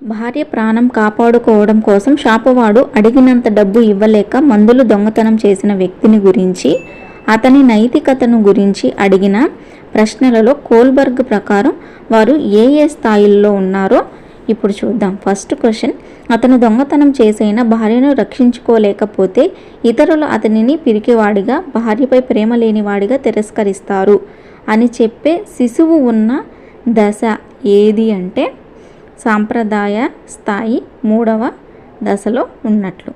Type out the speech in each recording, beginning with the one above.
భార్య ప్రాణం కాపాడుకోవడం కోసం షాపువాడు అడిగినంత డబ్బు ఇవ్వలేక మందులు దొంగతనం చేసిన వ్యక్తిని గురించి అతని నైతికతను గురించి అడిగిన ప్రశ్నలలో కోల్బర్గ్ ప్రకారం వారు ఏ ఏ స్థాయిల్లో ఉన్నారో ఇప్పుడు చూద్దాం. ఫస్ట్ క్వశ్చన్ అతను దొంగతనం చేసైన భార్యను రక్షించుకోలేకపోతే ఇతరులు అతనిని పిరికివాడిగా భార్యపై ప్రేమ లేనివాడిగా తిరస్కరిస్తారు అని చెప్పే శిశువు ఉన్న దశ ఏది అంటే సాంప్రదాయ స్థాయి మూడవ దశలో ఉన్నట్లు.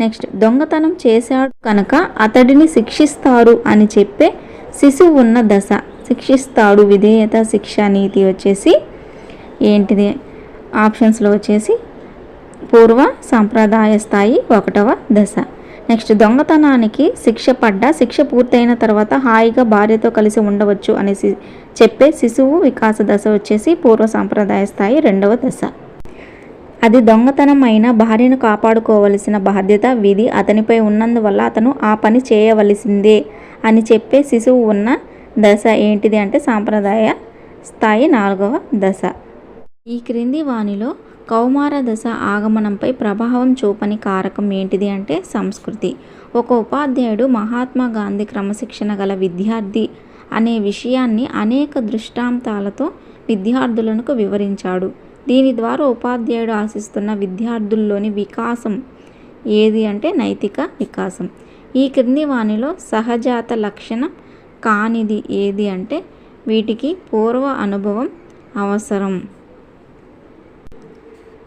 నెక్స్ట్ దొంగతనం చేశాడు కనుక అతడిని శిక్షిస్తారు అని చెప్పే శిశువు ఉన్న దశ. శిక్షిస్తాడు విధేయత శిక్ష నీతి వచ్చేసి ఏంటిది? ఆప్షన్స్లో వచ్చేసి పూర్వ సాంప్రదాయ స్థాయి ఒకటవ దశ. నెక్స్ట్ దొంగతనానికి శిక్ష పడ్డ శిక్ష పూర్తయిన తర్వాత హాయిగా భార్యతో కలిసి ఉండవచ్చు అనేసి చెప్పే శిశువు వికాస దశ వచ్చేసి పూర్వ సాంప్రదాయ స్థాయి రెండవ దశ. అది దొంగతనం అయిన భార్యను కాపాడుకోవలసిన బాధ్యత విధి అతనిపై ఉన్నందువల్ల అతను ఆ పని చేయవలసిందే అని చెప్పే శిశువు ఉన్న దశ ఏంటిది అంటే సాంప్రదాయ స్థాయి నాలుగవ దశ. ఈ క్రింది వాణిలో కౌమార దశ ఆగమనంపై ప్రభావం చూపని కారకం ఏంటిది అంటే సంస్కృతి. ఒక ఉపాధ్యాయుడు మహాత్మా గాంధీ క్రమశిక్షణ గల విద్యార్థి అనే విషయాన్ని అనేక దృష్టాంతాలతో విద్యార్థులకు వివరించాడు. దీని ద్వారా ఉపాధ్యాయుడు ఆశిస్తున్న విద్యార్థుల్లోని వికాసం ఏది అంటే నైతిక వికాసం. ఈ క్రింది వాణిలో సహజాత లక్షణం కానిది ఏది అంటే వీటికి పూర్వ అనుభవం అవసరం.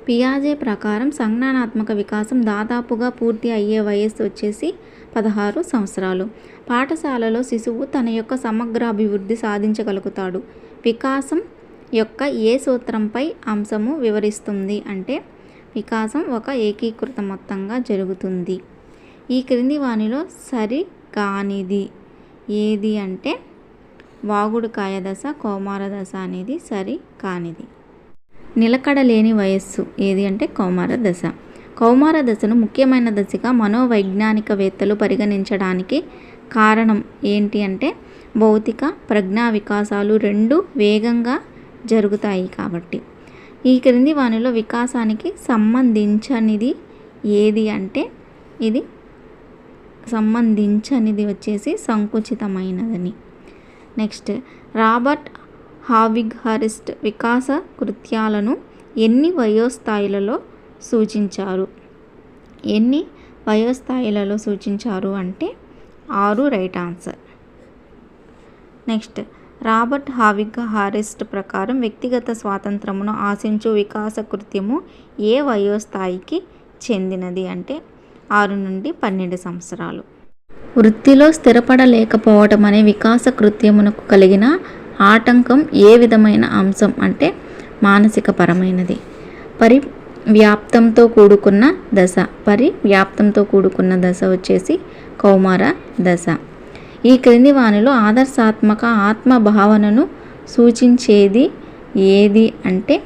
పియాజే ప్రకారం సంజ్ఞానాత్మక వికాసం దాదాపుగా పూర్తి అయ్యే వయస్సు వచ్చేసి పదహారు సంవత్సరాలు. పాఠశాలలో శిశువు తన యొక్క సమగ్ర అభివృద్ధి సాధించగలుగుతాడు. వికాసం యొక్క ఏ సూత్రంపై అంశము వివరిస్తుంది అంటే వికాసం ఒక ఏకీకృత మొత్తంగా జరుగుతుంది. ఈ క్రింది వాణిలో సరి కానిది ఏది అంటే వాగుడుకాయ దశ కౌమార దశ అనేది సరి కానిది. నిలకడలేని వయస్సు. ఏది అంటే కౌమార దశ. కౌమార దశను ముఖ్యమైన దశగా మనోవైజ్ఞానికవేత్తలు పరిగణించడానికి కారణం ఏంటి అంటే భౌతిక ప్రజ్ఞా వికాసాలు రెండు వేగంగా జరుగుతాయి కాబట్టి. ఈ క్రింది వానిలో వికాసానికి సంబంధించనిది ఏది అంటే ఇది సంబంధించనిది వచ్చేసి సంకుచితమైనదని. నెక్స్ట్ రాబర్ట్ హావిగ్హరిస్ట్ వికాస కృత్యాలను ఎన్ని వయోస్థాయిలలో సూచించారు? ఎన్ని వయోస్థాయిలలో సూచించారు అంటే ఆరు right answer. Next Robert Havighurst ప్రకారం వ్యక్తిగత స్వాతంత్రమును ఆశించు వికాస కృత్యము ఏ వయోస్థాయికి చెందినది అంటే ఆరు నుండి పన్నెండు సంవత్సరాలు. వృత్తిలో స్థిరపడలేకపోవటం అనే వికాస కృత్యమునకు కలిగిన ఆటంకం ఏ విధమైన అంశం అంటే మానసిక పరమైనది పరివ్యాప్తంతో కూడుకున్న దశ. పరివ్యాప్తంతో కూడుకున్న దశ వచ్చేసి కౌమార దశ. ఈ క్రింది వానిలో ఆదర్శాత్మక ఆత్మ భావనను సూచించేది ఏది అంటే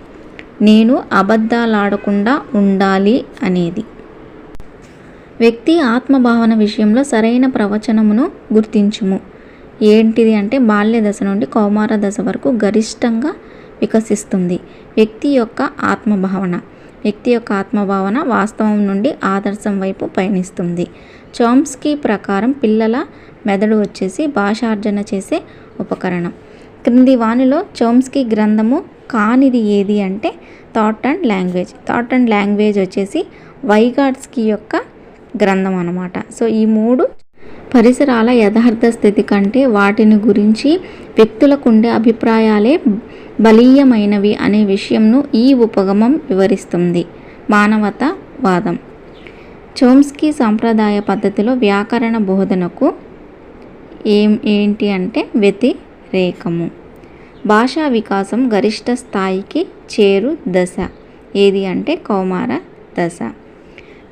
నేను అబద్ధాలాడకుండా ఉండాలి అనేది. వ్యక్తి ఆత్మభావన విషయంలో సరైన ప్రవచనమును గుర్తించుము. ఏంటిది అంటే బాల్య దశ నుండి కౌమార దశ వరకు గరిష్టంగా వికసిస్తుంది. వ్యక్తి యొక్క ఆత్మభావన. వ్యక్తి యొక్క ఆత్మభావన వాస్తవం నుండి ఆదర్శం వైపు పయనిస్తుంది. చోమ్స్కీ ప్రకారం పిల్లల మెదడు వచ్చేసి భాషార్జన చేసే ఉపకరణం. క్రింది వానిలో చోమ్స్కీ గ్రంథము కానిది ఏది అంటే thought and language. Thought and language వచ్చేసి వైగాడ్స్కీ యొక్క గ్రంథం అనమాట సో ఈ మూడు పరిసరాల యథార్థ స్థితి కంటే వాటిని గురించి వ్యక్తులకు ఉండే అభిప్రాయాలే బలీయమైనవి అనే విషయంను ఈ ఉపగమం వివరిస్తుంది. మానవతావాదం చోమ్స్కీ సాంప్రదాయ పద్ధతిలో వ్యాకరణ బోధనకు ఏం ఏంటి అంటే వ్యతిరేకము. భాషా వికాసం గరిష్ట స్థాయికి చేరు దశ. ఏది అంటే కౌమార దశ.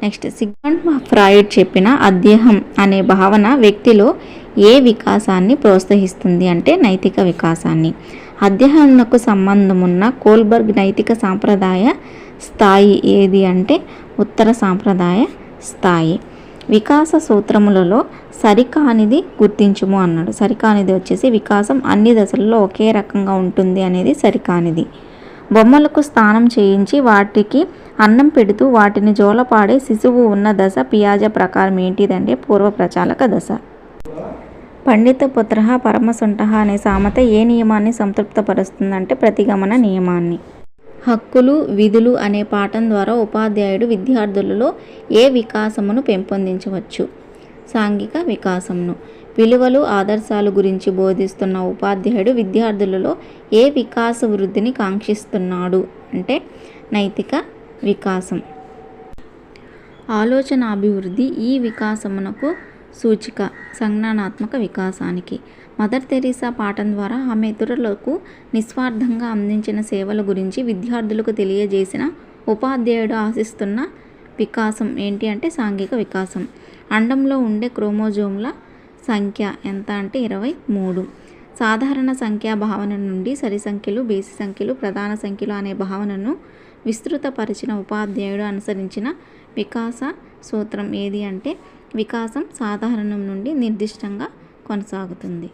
నెక్స్ట్ సిగ్మండ్ ఫ్రాయిడ్ చెప్పిన అధ్యహం అనే భావన వ్యక్తిలో ఏ వికాసాన్ని ప్రోత్సహిస్తుంది అంటే నైతిక వికాసాన్ని. అధ్యయనకు సంబంధమున్న కోల్బర్గ్ నైతిక సాంప్రదాయ స్థాయి ఏది అంటే ఉత్తర సాంప్రదాయ స్థాయి. వికాస సూత్రములలో సరికానిది గుర్తించుము అన్నాడు. సరికానిది వచ్చేసి వికాసం అన్ని దశలలో ఒకే రకంగా ఉంటుంది అనేది సరికానిది. బొమ్మలకు స్నానం చేయించి వాటికి అన్నం పెడుతూ వాటిని జోలపాడే శిశువు ఉన్న దశ పియాజ ప్రకారం ఏంటిదంటే పూర్వ ప్రచాలక దశ. పండిత పుత్ర పరమసుంట అనే సామెత ఏ నియమాన్ని సంతృప్తపరుస్తుందంటే ప్రతిగమన నియమాన్ని. హక్కులు విధులు అనే పాఠం ద్వారా ఉపాధ్యాయుడు విద్యార్థులలో ఏ వికాసమును పెంపొందించవచ్చు? సాంఘిక వికాసమును. విలువలు ఆదర్శాలు గురించి బోధిస్తున్న ఉపాధ్యాయుడు విద్యార్థులలో ఏ వికాస వృద్ధిని కాంక్షిస్తున్నాడు? అంటే నైతిక వికాసం. ఆలోచన అభివృద్ధి ఈ వికాసమునకు సూచిక. సంజ్ఞానాత్మక వికాసానికి. మదర్ తెరీసా పాఠం ద్వారా ఆమె ఇతరులకు నిస్వార్థంగా అందించిన సేవల గురించి విద్యార్థులకు తెలియజేసిన ఉపాధ్యాయుడు ఆశిస్తున్న వికాసం ఏంటి అంటే సాంఘిక వికాసం. అండంలో ఉండే క్రోమోజోమ్ల సంఖ్య ఎంత అంటే ఇరవై మూడు. సాధారణ సంఖ్యా భావన నుండి సరి సంఖ్యలు బేసి సంఖ్యలు ప్రధాన సంఖ్యలు అనే భావనను విస్తృతపరిచిన ఉపాధ్యాయుడు అనుసరించిన వికాస సూత్రం ఏది అంటే వికాసం సాధారణం నుండి నిర్దిష్టంగా కొనసాగుతుంది.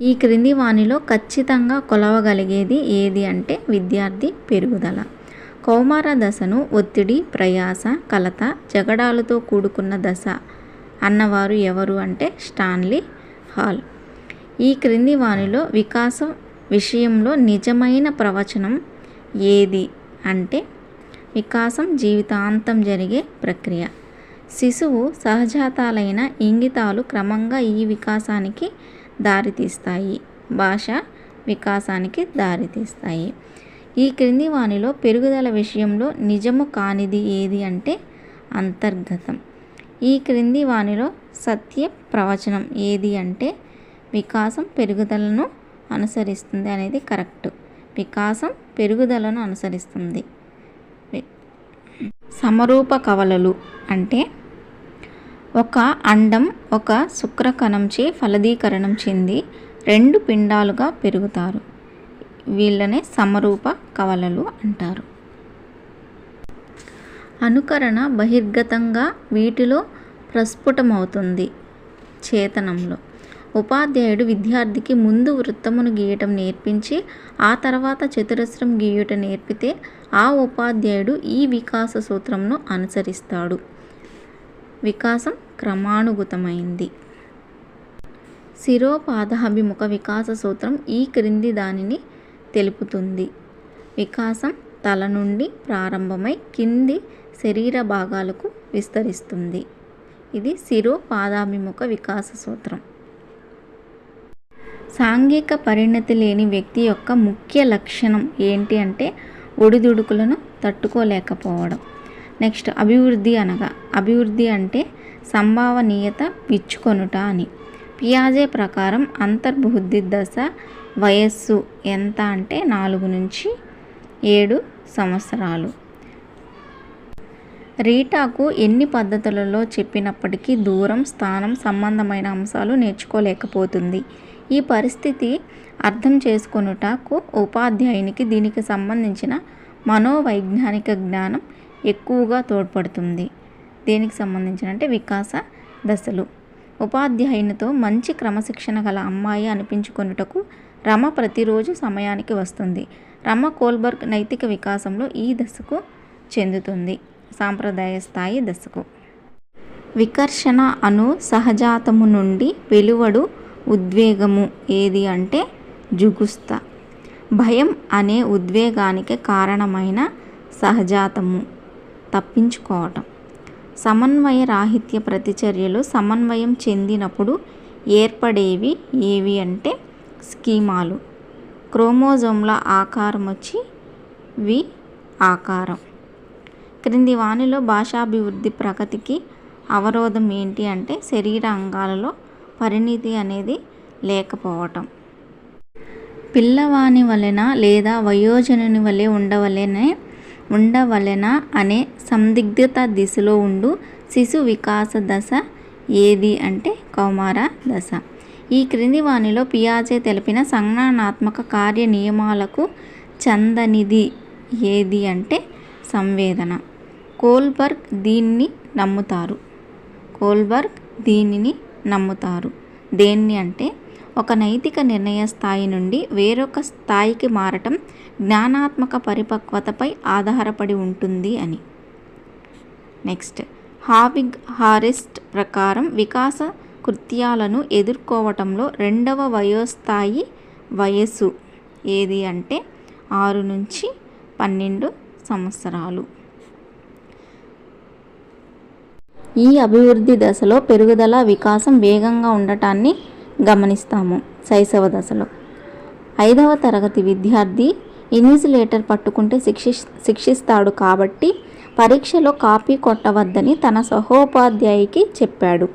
ఈ క్రింది వాణిలో ఖచ్చితంగా కొలవగలిగేది ఏది అంటే విద్యార్థి పెరుగుదల. కౌమార దశను ఒత్తిడి ప్రయాస కలత జగడాలతో కూడుకున్న దశ అన్నవారు ఎవరు అంటే స్టాన్లీ హాల్. ఈ క్రింది వానిలో వికాసం విషయంలో నిజమైన ప్రవచనం ఏది అంటే వికాసం జీవితాంతం జరిగే ప్రక్రియ. శిశువు సహజాతాలైన ఇంగితాలు క్రమంగా ఈ వికాసానికి దారితీస్తాయి. భాష వికాసానికి దారితీస్తాయి. ఈ క్రింది వానిలో పెరుగుదల విషయంలో నిజము కానిది ఏది అంటే అంతర్గతం. ఈ క్రింది వానిలో సత్య ప్రవచనం ఏది అంటే వికాసం పెరుగుదలను అనుసరిస్తుంది అనేది కరెక్ట్. వికాసం పెరుగుదలను అనుసరిస్తుంది. సమరూప కవలలు అంటే ఒక అండం ఒక శుక్రకణంచే ఫలదీకరణం చెంది రెండు పిండాలుగా పెరుగుతారు. వీళ్ళనే సమరూప కవలలు అంటారు. అనుకరణ బహిర్గతంగా వీటిలో ప్రస్ఫుటమవుతుంది చేతనంలో. ఉపాధ్యాయుడు విద్యార్థికి ముందు వృత్తమును గీయటం నేర్పించి ఆ తర్వాత చతురస్రం గీయుట నేర్పితే ఆ ఉపాధ్యాయుడు ఈ వికాస సూత్రంను అనుసరిస్తాడు. వికాసం క్రమానుగతమైంది. శిరోపాదాభిముఖ వికాస సూత్రం ఈ క్రింది దానిని తెలుపుతుంది. వికాసం తల నుండి ప్రారంభమై కింది శరీర భాగాలకు విస్తరిస్తుంది. ఇది శిరోపాదాభిముఖ వికాస సూత్రం. సాంఘిక పరిణతి లేని వ్యక్తి యొక్క ముఖ్య లక్షణం ఏంటి అంటే ఒడిదుడుకులను తట్టుకోలేకపోవడం. నెక్స్ట్ అభివృద్ధి అనగా అభివృద్ధి అంటే సంభావనీయత విచ్చుకొనుట అని. పియాజే ప్రకారం అంతర్బుద్ధి దశ వయస్సు ఎంత అంటే నాలుగు నుంచి ఏడు సంవత్సరాలు. రీటాకు ఎన్ని పద్ధతులలో చెప్పినప్పటికీ దూరం స్థానం సంబంధమైన అంశాలు నేర్చుకోలేకపోతుంది. ఈ పరిస్థితి అర్థం చేసుకొనుటకు ఉపాధ్యాయునికి దీనికి సంబంధించిన మనోవైజ్ఞానిక జ్ఞానం ఎక్కువగా తోడ్పడుతుంది. దేనికి సంబంధించిన అంటే వికాస దశలు. ఉపాధ్యాయునితో మంచి క్రమశిక్షణ గల అమ్మాయి అనిపించుకొనుటకు రమ ప్రతిరోజు సమయానికి వస్తుంది. రమ కోల్బర్గ్ నైతిక వికాసంలో ఈ దశకు చెందుతుంది. సాంప్రదాయ స్థాయి దశకు. వికర్షణ అను సహజాతము నుండి వెలువడు ఉద్వేగము ఏది అంటే జుగుస్త. భయం అనే ఉద్వేగానికి కారణమైన సహజాతము తప్పించుకోవటం. సమన్వయ రాహిత్య ప్రతిచర్యలు సమన్వయం చెందినప్పుడు ఏర్పడేవి ఏవి అంటే స్కీమాలు. క్రోమోజోమ్ల ఆకారం వచ్చి వి ఆకారం. క్రింది వానిలో భాషాభివృద్ధి ప్రగతికి అవరోధం ఏంటి అంటే శరీర అంగాలలో పరిణితి అనేది లేకపోవటం. పిల్లవాని వలన లేదా వయోజనుని వలె ఉండవలెనే ఉండవలెనా అనే సందిగ్ధత దిశలో ఉండు శిశు వికాస దశ ఏది అంటే కౌమార దశ. ఈ క్రింది వాణిలో పియాజే తెలిపిన సంజ్ఞానాత్మక కార్య నియమాలకు చందనిది ఏది అంటే సంవేదన. కోల్బర్గ్ దీన్ని నమ్ముతారు. కోల్బర్గ్ దీనిని నమ్ముతారు. దేన్ని అంటే ఒక నైతిక నిర్ణయ స్థాయి నుండి వేరొక స్థాయికి మారటం జ్ఞానాత్మక పరిపక్వతపై ఆధారపడి ఉంటుంది అని. నెక్స్ట్ హావిగ్ హారెస్ట్ ప్రకారం వికాస కృత్యాలను ఎదుర్కోవటంలో రెండవ వయోస్థాయి వయస్సు ఏది అంటే ఆరు నుంచి పన్నెండు సంవత్సరాలు. ఈ అభివృద్ధి దశలో పెరుగుదల వికాసం వేగంగా ఉండటాన్ని గమనిస్తాము శైశవ దశలో. ఐదవ తరగతి విద్యార్థి ఇన్విజిలేటర్ పట్టుకుంటే శిక్షి శిక్షిస్తాడు కాబట్టి పరీక్షలో కాపీ కొట్టవద్దని తన సహోపాధ్యాయుకి చెప్పాడు.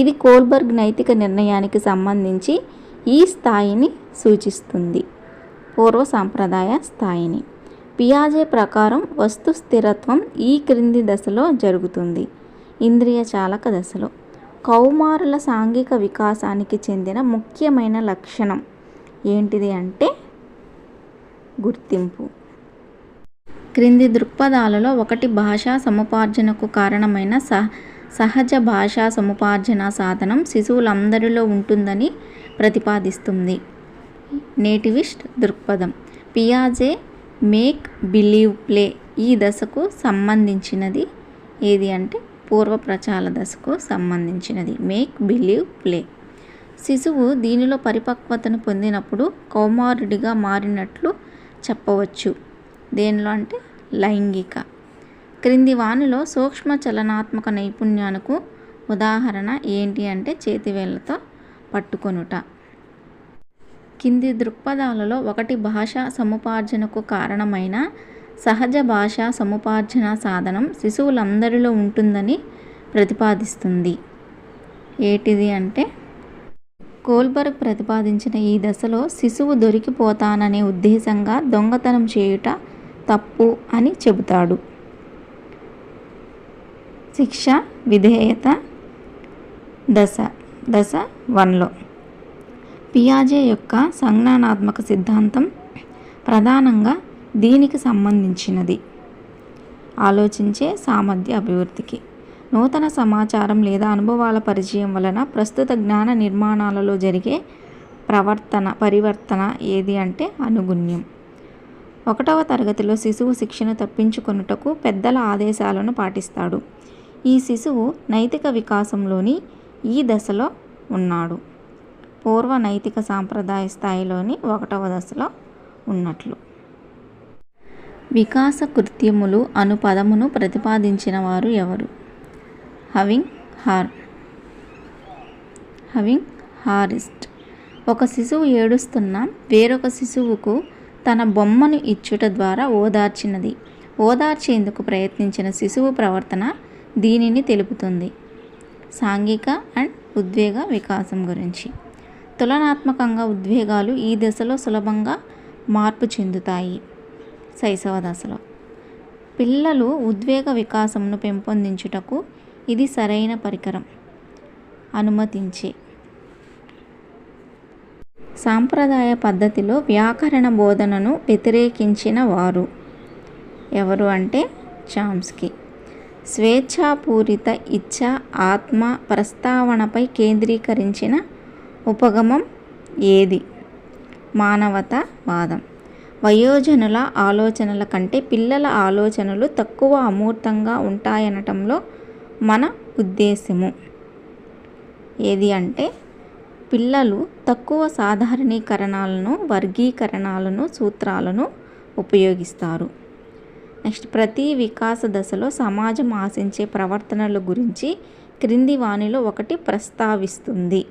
ఇది కోల్బర్గ్ నైతిక నిర్ణయానికి సంబంధించి ఈ స్థాయిని సూచిస్తుంది. పూర్వ సాంప్రదాయ స్థాయిని. పియాజే ప్రకారం వస్తు స్థిరత్వం ఈ క్రింది దశలో జరుగుతుంది. ఇంద్రియ చాలక దశలో. కౌమారుల సాంఘిక వికాసానికి చెందిన ముఖ్యమైన లక్షణం ఏంటిది అంటే గుర్తింపు. క్రింది దృక్పథాలలో ఒకటి భాషా సముపార్జనకు కారణమైన సహ సహజ భాషా సముపార్జన సాధనం శిశువులందరిలో ఉంటుందని ప్రతిపాదిస్తుంది. నేటివిస్ట్ దృక్పథం. పియాజే మేక్ బిలీవ్ ప్లే ఈ దశకు సంబంధించినది ఏది అంటే పూర్వ ప్రచాల దశకు సంబంధించినది. మేక్ బిలీవ్ ప్లే శిశువు దీనిలో పరిపక్వతను పొందినప్పుడు కౌమారుడిగా మారినట్లు చెప్పవచ్చు. దేనిలో అంటే లైంగిక. క్రింది వానిలో సూక్ష్మ చలనాత్మక నైపుణ్యానికి ఉదాహరణ ఏంటి అంటే చేతివేళ్ళతో పట్టుకొనుట. కింది దృక్పథాలలో ఒకటి భాషా సముపార్జనకు కారణమైన సహజ భాషా సముపార్జన సాధనం శిశువులందరిలో ఉంటుందని ప్రతిపాదిస్తుంది. ఏటిది అంటే కోల్బర్గ్ ప్రతిపాదించిన ఈ దశలో శిశువు దొరికిపోతాననే ఉద్దేశంగా దొంగతనం చేయుట తప్పు అని చెబుతాడు. శిక్ష విధేయత దశ దశ వన్లో. పియాజే యొక్క సంజ్ఞానాత్మక సిద్ధాంతం ప్రధానంగా దీనికి సంబంధించినది. ఆలోచించే సామర్థ్య అభివృద్ధికి. నూతన సమాచారం లేదా అనుభవాల పరిచయం వలన ప్రస్తుత జ్ఞాన నిర్మాణాలలో జరిగే ప్రవర్తన పరివర్తన ఏది అంటే అనుగుణ్యం. ఒకటవ తరగతిలో శిశువు శిక్షణ తప్పించుకొనుటకు పెద్దల ఆదేశాలను పాటిస్తాడు. ఈ శిశువు నైతిక వికాసంలోని ఈ దశలో ఉన్నాడు. పూర్వ నైతిక సాంప్రదాయ స్థాయిలోని ఒకటవ దశలో ఉన్నట్లు. వికాస కృత్యములు అను పదమును ప్రతిపాదించిన వారు ఎవరు? హవింగ్ హార్ హవింగ్ హారిస్ట్. ఒక శిశువు ఏడుస్తున్న వేరొక శిశువుకు తన బొమ్మను ఇచ్చుట ద్వారా ఓదార్చినది. ఓదార్చేందుకు ప్రయత్నించిన శిశువు ప్రవర్తన దీనిని తెలుపుతుంది. సాంఘిక అండ్ ఉద్వేగ వికాసం గురించి. తులనాత్మకంగా ఉద్వేగాలు ఈ దశలో సులభంగా మార్పు చెందుతాయి. శైశవ దశలో. పిల్లలు ఉద్వేగ వికాసంను పెంపొందించుటకు ఇది సరైన పరికరం. అనుమతించే. సాంప్రదాయ పద్ధతిలో వ్యాకరణ బోధనను వ్యతిరేకించిన వారు. ఎవరు అంటే చామ్స్కి. స్వేచ్ఛాపూరిత ఇచ్ఛ ఆత్మ ప్రస్తావనపై కేంద్రీకరించిన ఉపగమం ఏది? మానవతావాదం వయోజనుల ఆలోచనల కంటే పిల్లల ఆలోచనలు తక్కువ అమూర్తంగా ఉంటాయనటంలో మన ఉద్దేశము. ఏది అంటే పిల్లలు తక్కువ సాధారణీకరణాలను వర్గీకరణాలను సూత్రాలను ఉపయోగిస్తారు. నెక్స్ట్ ప్రతి వికాస దశలో సమాజం ఆశించే ప్రవర్తనల గురించి క్రింది వాణిలో ఒకటి ప్రస్తావిస్తుంది.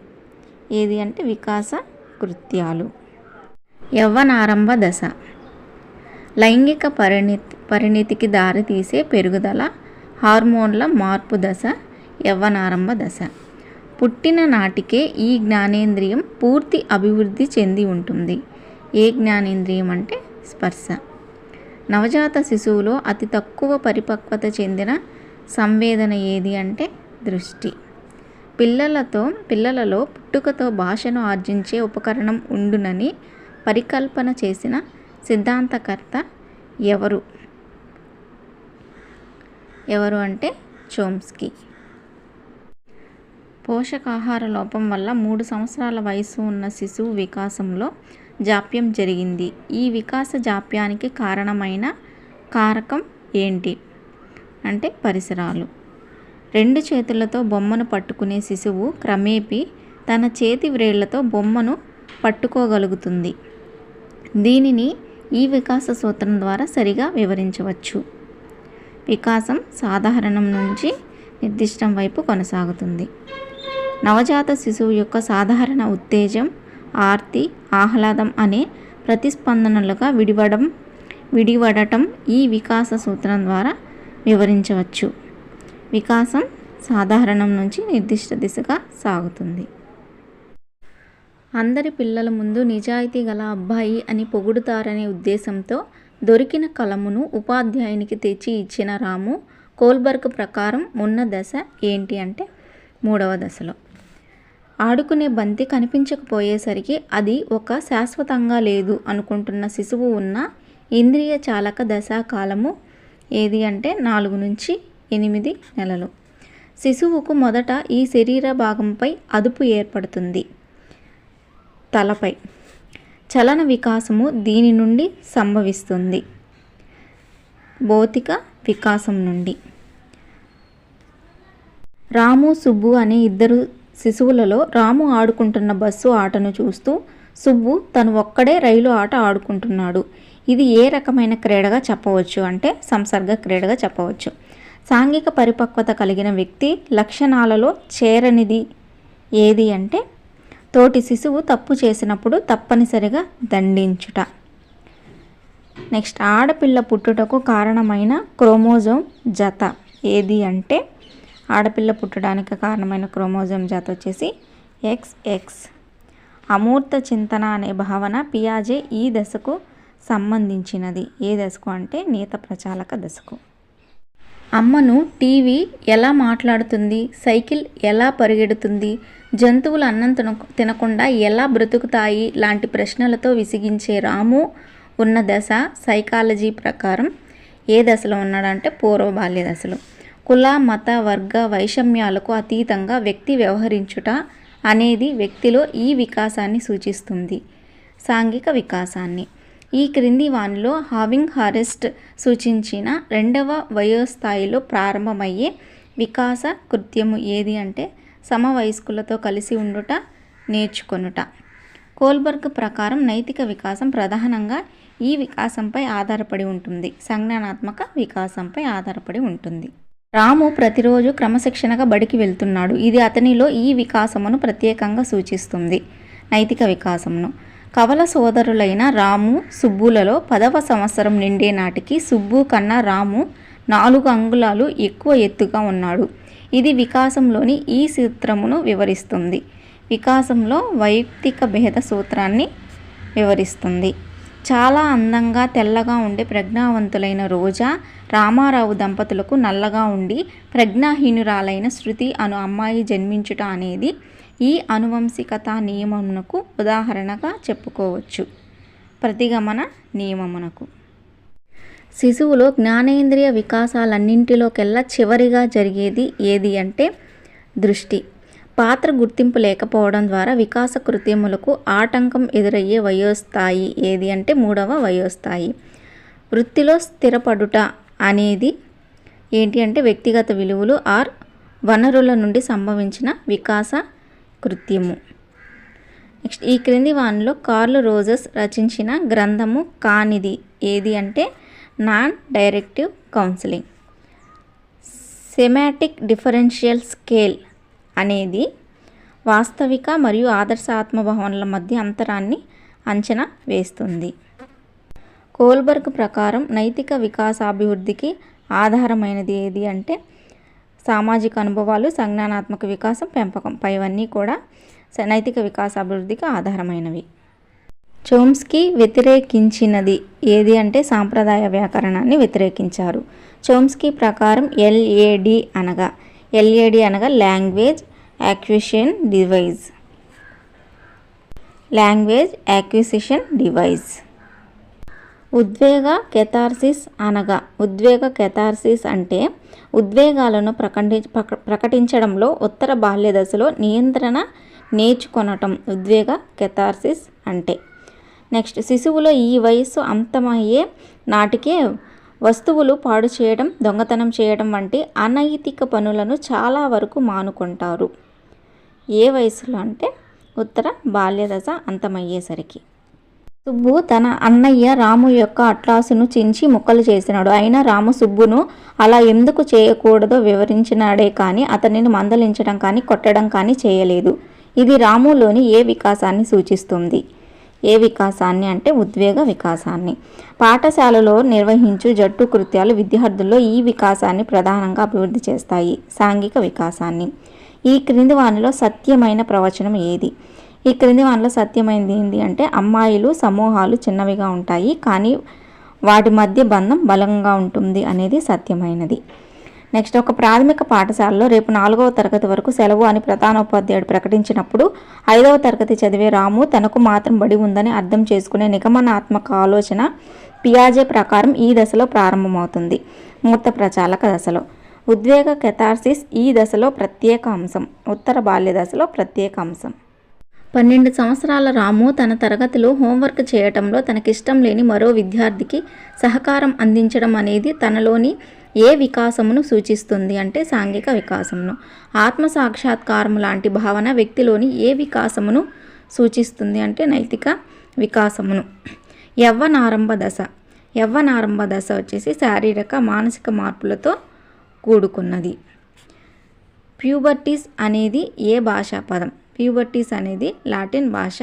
ఏది అంటే వికాస కృత్యాలు. యవ్వనారంభ దశ. లైంగిక పరిణితి పరిణితికి దారితీసే పెరుగుదల హార్మోన్ల మార్పు దశ యవ్వనారంభ దశ. పుట్టిన నాటికే ఈ జ్ఞానేంద్రియం పూర్తి అభివృద్ధి చెంది ఉంటుంది. ఏ జ్ఞానేంద్రియం అంటే స్పర్శ. నవజాత శిశువులో అతి తక్కువ పరిపక్వత చెందిన సంవేదన ఏది అంటే దృష్టి. పిల్లలతో పిల్లలలో పుట్టుకతో భాషను ఆర్జించే ఉపకరణం ఉండునని పరికల్పన చేసిన సిద్ధాంతకర్త ఎవరు? ఎవరు అంటే చోమ్స్కీ. పోషకాహార లోపం వల్ల మూడు సంవత్సరాల వయసు ఉన్న శిశువు వికాసంలో జాప్యం జరిగింది. ఈ వికాస జాప్యానికి కారణమైన కారకం ఏంటి? అంటే పరిసరాలు. రెండు చేతులతో బొమ్మను పట్టుకునే శిశువు క్రమేపీ తన చేతి వ్రేళ్ళతో బొమ్మను పట్టుకోగలుగుతుంది. దీనిని ఈ వికాస సూత్రం ద్వారా సరిగా వివరించవచ్చు. వికాసం సాధారణం నుంచి నిర్దిష్టం వైపు కొనసాగుతుంది. నవజాత శిశువు యొక్క సాధారణ ఉత్తేజం ఆర్తి ఆహ్లాదం అనే ప్రతిస్పందనలుగా విడివడం విడివడటం ఈ వికాస సూత్రం ద్వారా వివరించవచ్చు. వికాసం సాధారణం నుంచి నిర్దిష్ట దిశగా సాగుతుంది. అందరి పిల్లల ముందు నిజాయితీ గల అబ్బాయి అని పొగుడుతారనే ఉద్దేశంతో దొరికిన కలమును ఉపాధ్యాయునికి తెచ్చి ఇచ్చిన రాము కోల్బర్గ్ ప్రకారం ఉన్న దశ ఏంటి అంటే మూడవ దశలో. ఆడుకునే బంతి కనిపించకపోయేసరికి అది ఒక శాశ్వతంగా లేదు అనుకుంటున్న శిశువు ఉన్న ఇంద్రియ చాలక దశా కాలము ఏది అంటే నాలుగు నుంచి ఎనిమిది నెలలు. శిశువుకు మొదట ఈ శరీర భాగంపై అదుపు ఏర్పడుతుంది. తలపై. చలన వికాసము దీని నుండి సంభవిస్తుంది. భౌతిక వికాసం నుండి. రాము సుబ్బు అనే ఇద్దరు శిశువులలో రాము ఆడుకుంటున్న బస్సు ఆటను చూస్తూ సుబ్బు తను ఒక్కడే రైలు ఆట ఆడుకుంటున్నాడు. ఇది ఏ రకమైన క్రీడగా చెప్పవచ్చు అంటే సంసర్గ క్రీడగా చెప్పవచ్చు. సాంఘిక పరిపక్వత కలిగిన వ్యక్తి లక్షణాలలో చేరనిది ఏది అంటే తోటి శిశువు తప్పు చేసినప్పుడు తప్పనిసరిగా దండించుట. నెక్స్ట్ ఆడపిల్ల పుట్టుటకు కారణమైన క్రోమోజోమ్ జత ఏది అంటే ఆడపిల్ల పుట్టడానికి కారణమైన క్రోమోజోమ్ జత వచ్చేసి ఎక్స్ ఎక్స్. అమూర్త చింతన అనే భావన పియాజే ఈ దశకు సంబంధించినది. ఏ దశకు అంటే నీత ప్రచాలక దశకు. అమ్మను టీవీ ఎలా మాట్లాడుతుంది? సైకిల్ ఎలా పరిగెడుతుంది? జంతువులు అన్నం తిన తినకుండా ఎలా బ్రతుకుతాయి? లాంటి ప్రశ్నలతో విసిగించే రాము ఉన్న దశ సైకాలజీ ప్రకారం ఏ దశలో ఉన్నాడంటే పూర్వ బాల్య దశలో. కుల మత వర్గ వైషమ్యాలకు అతీతంగా వ్యక్తి వ్యవహరించుట అనేది వ్యక్తిలో ఈ వికాసాన్ని సూచిస్తుంది. సాంఘిక వికాసాన్ని. ఈ క్రింది వానిలో హావింగ్ హారెస్ట్ సూచించిన రెండవ వయోస్థాయిలో ప్రారంభమయ్యే వికాస కృత్యము ఏది అంటే సమవయస్కులతో కలిసి ఉండుట నేర్చుకొనుట. కోల్బర్గ్ ప్రకారం నైతిక వికాసం ప్రధానంగా ఈ వికాసంపై ఆధారపడి ఉంటుంది. సంజ్ఞానాత్మక వికాసంపై ఆధారపడి ఉంటుంది. రాము ప్రతిరోజు క్రమశిక్షణగా బడికి వెళ్తున్నాడు. ఇది అతనిలో ఈ వికాసమును ప్రత్యేకంగా సూచిస్తుంది. నైతిక వికాసమును. కవల సోదరులైన రాము సుబ్బులలో పదవ సంవత్సరం నిండే నాటికి సుబ్బు కన్నా రాము నాలుగు అంగుళాలు ఎక్కువ ఎత్తుగా ఉన్నాడు. ఇది వికాసంలోని ఈ సూత్రమును వివరిస్తుంది. వికాసంలో వైయక్తిక భేద సూత్రాన్ని వివరిస్తుంది. చాలా అందంగా తెల్లగా ఉండే ప్రజ్ఞావంతులైన రోజా రామారావు దంపతులకు నల్లగా ఉండి ప్రజ్ఞాహీనురాలైన శృతి అను అమ్మాయి జన్మించుట అనేది ఈ అనువంశికత నియమమునకు ఉదాహరణగా చెప్పుకోవచ్చు. ప్రతిగమన నియమమునకు. శిశువులో జ్ఞానేంద్రియ వికాసాలన్నింటిలోకెల్లా చివరిగా జరిగేది ఏది అంటే దృష్టి. పాత్ర గుర్తింపు లేకపోవడం ద్వారా వికాస కృత్యములకు ఆటంకం ఎదురయ్యే వయోస్థాయి ఏది అంటే మూడవ వయోస్థాయి. వృత్తిలో స్థిరపడుట అనేది ఏంటి అంటే వ్యక్తిగత విలువలు ఆర్ వనరుల నుండి సంభవించిన వికాస కృత్యము. నెక్స్ట్ ఈ క్రింది వానిలో కార్లు రోజెస్ రచించిన గ్రంథము కానిది ఏది అంటే non directive counselling. Semantic differential scale అనేది వాస్తవిక మరియు ఆదర్శ ఆత్మభవనల మధ్య అంతరాన్ని అంచనా వేస్తుంది. కోల్బర్గ్ ప్రకారం నైతిక వికాసాభివృద్ధికి ఆధారమైనది ఏది అంటే సామాజిక అనుభవాలు సంజ్ఞానాత్మక వికాసం పెంపకం. పైవన్నీ కూడా నైతిక వికాస అభివృద్ధికి ఆధారమైనవి. చోమ్స్కీ వ్యతిరేకించినది ఏది అంటే సాంప్రదాయ వ్యాకరణాన్ని వ్యతిరేకించారు. చోమ్స్కీ ప్రకారం ఎల్ఏడి అనగా ఎల్ఏడి అనగా language acquisition device. Language acquisition device. ఉద్వేగ కెథార్సిస్ అనగా ఉద్వేగ కెథార్సిస్ అంటే ఉద్వేగాలను ప్రకటి ప్రకటించడంలో ఉత్తర బాల్య దశలో నియంత్రణ నేర్చుకొనటం ఉద్వేగ కెథార్సిస్ అంటే. నెక్స్ట్ శిశువులో ఈ వయస్సు అంతమయ్యే నాటికే వస్తువులు పాడు చేయడం దొంగతనం చేయడం వంటి అనైతిక పనులను చాలా వరకు మానుకుంటారు. ఏ వయసులో అంటే ఉత్తర బాల్య దశ అంతమయ్యేసరికి. సుబ్బు తన అన్నయ్య రాము యొక్క అట్లాసును చించి ముక్కలు చేసినాడు. అయినా రాము సుబ్బును అలా ఎందుకు చేయకూడదో వివరించినాడే కానీ అతనిని మందలించడం కానీ కొట్టడం కానీ చేయలేదు. ఇది రాములోని ఏ వికాసాన్ని సూచిస్తుంది? ఏ వికాసాన్ని అంటే ఉద్వేగ వికాసాన్ని. పాఠశాలలో నిర్వహించు జట్టు కృత్యాలు విద్యార్థుల్లో ఈ వికాసాన్ని ప్రధానంగా అభివృద్ధి చేస్తాయి. సాంఘిక వికాసాన్ని. ఈ క్రింది వానిలో సత్యమైన ప్రవచనం ఏది? ఈ క్రింది వానిలో సత్యమైంది ఏంటి అంటే అమ్మాయిలు సమూహాలు చిన్నవిగా ఉంటాయి కానీ వాటి మధ్య బంధం బలంగా ఉంటుంది అనేది సత్యమైనది. నెక్స్ట్ ఒక ప్రాథమిక పాఠశాలలో రేపు నాలుగవ తరగతి వరకు సెలవు అని ప్రధానోపాధ్యాయుడు ప్రకటించినప్పుడు ఐదవ తరగతి చదివే రాము తనకు మాత్రం బడి ఉందని అర్థం చేసుకునే నిగమనాత్మక ఆలోచన పియాజే ప్రకారం ఈ దశలో ప్రారంభమవుతుంది. మూర్త ప్రచాలక దశలో. ఉద్వేగ కెథార్సిస్ ఈ దశలో ప్రత్యేక అంశం. ఉత్తర బాల్య దశలో ప్రత్యేక అంశం. పన్నెండు సంవత్సరాల రాము తన తరగతిలో హోంవర్క్ చేయటంలో తనకిష్టం లేని మరో విద్యార్థికి సహకారం అందించడం అనేది తనలోని ఏ వికాసమును సూచిస్తుంది అంటే సాంఘిక వికాసమును. ఆత్మ సాక్షాత్కారం లాంటి భావన వ్యక్తిలోని ఏ వికాసమును సూచిస్తుంది అంటే నైతిక వికాసమును. యవ్వనారంభ దశ. యవ్వనారంభ దశ వచ్చేసి శారీరక మానసిక మార్పులతో కూడుకున్నది. ప్యూబర్టీస్ అనేది ఏ భాషా పదం? ప్యూబర్టీస్ అనేది లాటిన్ భాష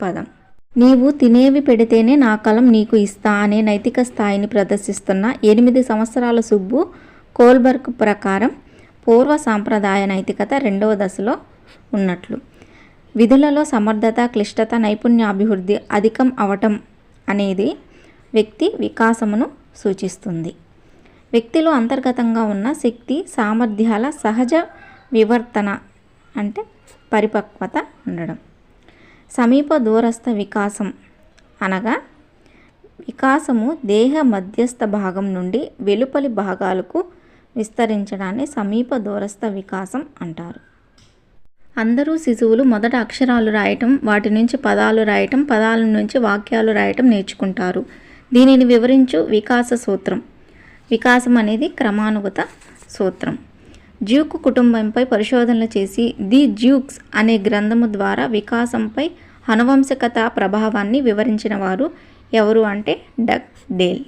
పదం. నీవు తినేవి పెడితేనే నా కలం నీకు ఇస్తా అనే నైతిక స్థాయిని ప్రదర్శిస్తున్న ఎనిమిది సంవత్సరాల సుబ్బు కోల్బర్గ్ ప్రకారం పూర్వ సాంప్రదాయ నైతికత రెండవ దశలో ఉన్నట్లు. విధులలో సమర్థత క్లిష్టత నైపుణ్యాభివృద్ధి అధికం అవటం అనేది వ్యక్తి వికాసమును సూచిస్తుంది. వ్యక్తిలో అంతర్గతంగా ఉన్న శక్తి సామర్థ్యాల సహజ వివర్తన అంటే పరిపక్వత ఉండడం. సమీప దూరస్థ వికాసం అనగా వికాసము దేహ మధ్యస్థ భాగం నుండి వెలుపలి భాగాలకు విస్తరించడాన్ని సమీప దూరస్థ వికాసం అంటారు. అందరూ శిశువులు మొదట అక్షరాలు రాయటం వాటి నుంచి పదాలు రాయటం పదాల నుంచి వాక్యాలు రాయటం నేర్చుకుంటారు. దీనిని వివరించు వికాస సూత్రం. వికాసం అనేది క్రమానుగత సూత్రం. జ్యూక్ కుటుంబంపై పరిశోధనలు చేసి ది జ్యూక్స్ అనే గ్రంథము ద్వారా వికాసంపై అనువంశికత ప్రభావాన్ని వివరించిన వారు ఎవరు అంటే డగ్ డేల్.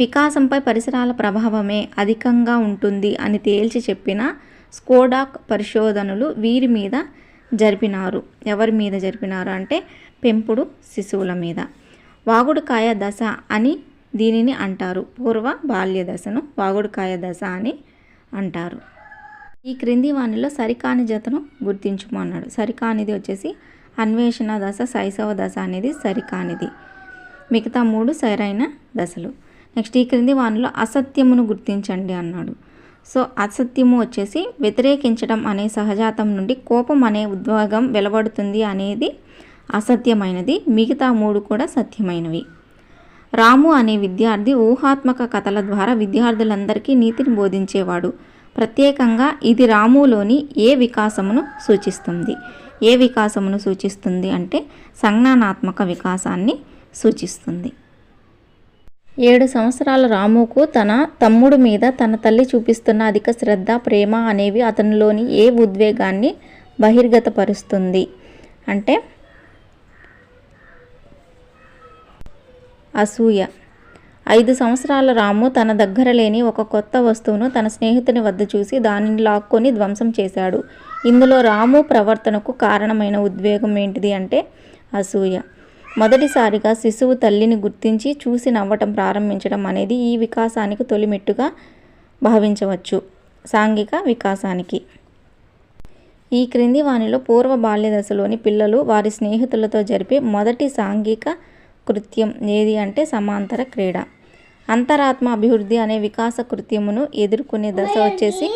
వికాసంపై పరిసరాల ప్రభావమే అధికంగా ఉంటుంది అని తేల్చి చెప్పిన స్కోడాక్ పరిశోధనలు వీరి మీద జరిపినారు. ఎవరి మీద జరిపినారు అంటే పెంపుడు శిశువుల మీద. వాగుడుకాయ దశ అని దీనిని అంటారు. పూర్వ బాల్య దశను వాగుడుకాయ దశ అని అంటారు. ఈ క్రింది వాణిలో సరికాని జతను గుర్తించుమన్నాడు సరికానిది వచ్చేసి అన్వేషణ దశ శైశవ దశ అనేది సరికానిది. మిగతా మూడు సరైన దశలు. నెక్స్ట్ ఈ క్రింది వాణిలో అసత్యమును గుర్తించండి అన్నాడు. సో అసత్యము వచ్చేసి వ్యతిరేకించడం అనే సహజాతం నుండి కోపం అనే ఉద్వేగం వెలువడుతుంది అనేది అసత్యమైనది. మిగతా మూడు కూడా సత్యమైనవి. రాము అనే విద్యార్థి ఊహాత్మక కథల ద్వారా విద్యార్థులందరికీ నీతిని బోధించేవాడు. ప్రత్యేకంగా ఇది రాములోని ఏ వికాసమును సూచిస్తుంది? ఏ వికాసమును సూచిస్తుంది అంటే సంజ్ఞానాత్మక వికాసాన్ని సూచిస్తుంది. ఏడు సంవత్సరాల రాముకు తన తమ్ముడు మీద తన తల్లి చూపిస్తున్న అధిక శ్రద్ధ ప్రేమ అనేవి అతనిలోని ఏ ఉద్వేగాన్ని బహిర్గతపరుస్తుంది? అంటే అసూయ. ఐదు సంవత్సరాల రాము తన దగ్గర లేని ఒక కొత్త వస్తువును తన స్నేహితుని వద్ద చూసి దానిని లాక్కొని ధ్వంసం చేశాడు. ఇందులో రాము ప్రవర్తనకు కారణమైన ఉద్వేగం ఏంటిది అంటే అసూయ. మొదటిసారిగా శిశువు తల్లిని గుర్తించి చూసి నవ్వటం ప్రారంభించడం అనేది ఈ వికాసానికి తొలిమెట్టుగా భావించవచ్చు. సాంఘిక వికాసానికి. ఈ క్రింది వానిలో పూర్వ బాల్య దశలోని పిల్లలు వారి స్నేహితులతో జరిపే మొదటి సాంఘిక కృత్యం ఏది అంటే సమాంతర క్రీడ. అంతరాత్మ అభివృద్ధి అనే వికాస కృత్యమును ఎదుర్కొనే దశ వచ్చేసి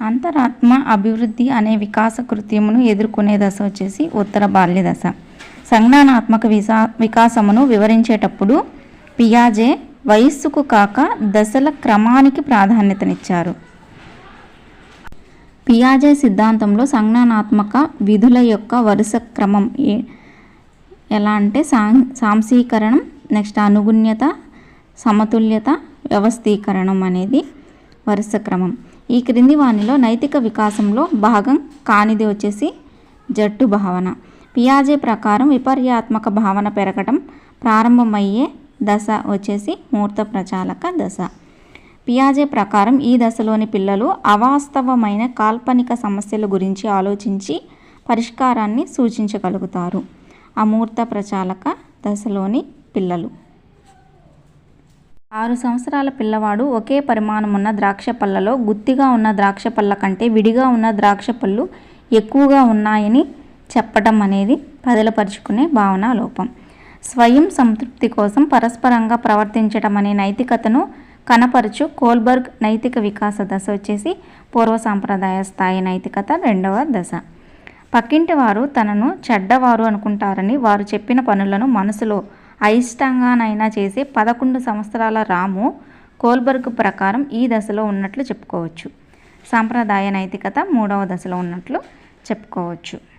అంతరాత్మ అభివృద్ధి అనే వికాస కృత్యమును ఎదుర్కొనే దశ వచ్చేసి ఉత్తర బాల్య దశ. సంజ్ఞానాత్మక విసా వికాసమును వివరించేటప్పుడు పియాజే వయస్సుకు కాక దశల క్రమానికి ప్రాధాన్యతనిచ్చారు. పియాజే సిద్ధాంతంలో సంజ్ఞానాత్మక విధుల యొక్క వరుస క్రమం ఎలా అంటే సాం సాంశీకరణం నెక్స్ట్ అనుగుణ్యత సమతుల్యత వ్యవస్థీకరణం అనేది వరుస క్రమం. ఈ క్రింది వానిలో నైతిక వికాసంలో భాగం కానిది వచ్చేసి జట్టు భావన. పియాజే ప్రకారం విపర్యాత్మక భావన పెరగటం ప్రారంభమయ్యే దశ వచ్చేసి మూర్త ప్రచాలక దశ. పియాజే ప్రకారం ఈ దశలోని పిల్లలు అవాస్తవమైన కాల్పనిక సమస్యల గురించి ఆలోచించి పరిష్కారాన్ని సూచించగలుగుతారు. అమూర్త ప్రచాలక దశలోని పిల్లలు. ఆరు సంవత్సరాల పిల్లవాడు ఒకే పరిమాణం ఉన్న ద్రాక్ష పళ్ళలో గుత్తిగా ఉన్న ద్రాక్ష పళ్ళ కంటే విడిగా ఉన్న ద్రాక్ష పళ్ళు ఎక్కువగా ఉన్నాయని చెప్పటం అనేది బదలపరుచుకునే భావన లోపం. స్వయం సంతృప్తి కోసం పరస్పరంగా ప్రవర్తించడం అనే నైతికతను కనపరచు కోల్బర్గ్ నైతిక వికాస దశ వచ్చేసి పూర్వ సాంప్రదాయ స్థాయి నైతికత రెండవ దశ. పక్కింటి వారు తనను చెడ్డవారు అనుకుంటారని వారు చెప్పిన పనులను మనసులో అయిష్టంగానైనా చేసే పదకొండు సంవత్సరాల రాము కోల్బర్గ్ ప్రకారం ఈ దశలో ఉన్నట్లు చెప్పుకోవచ్చు. సాంప్రదాయ నైతికత మూడవ దశలో ఉన్నట్లు చెప్పుకోవచ్చు.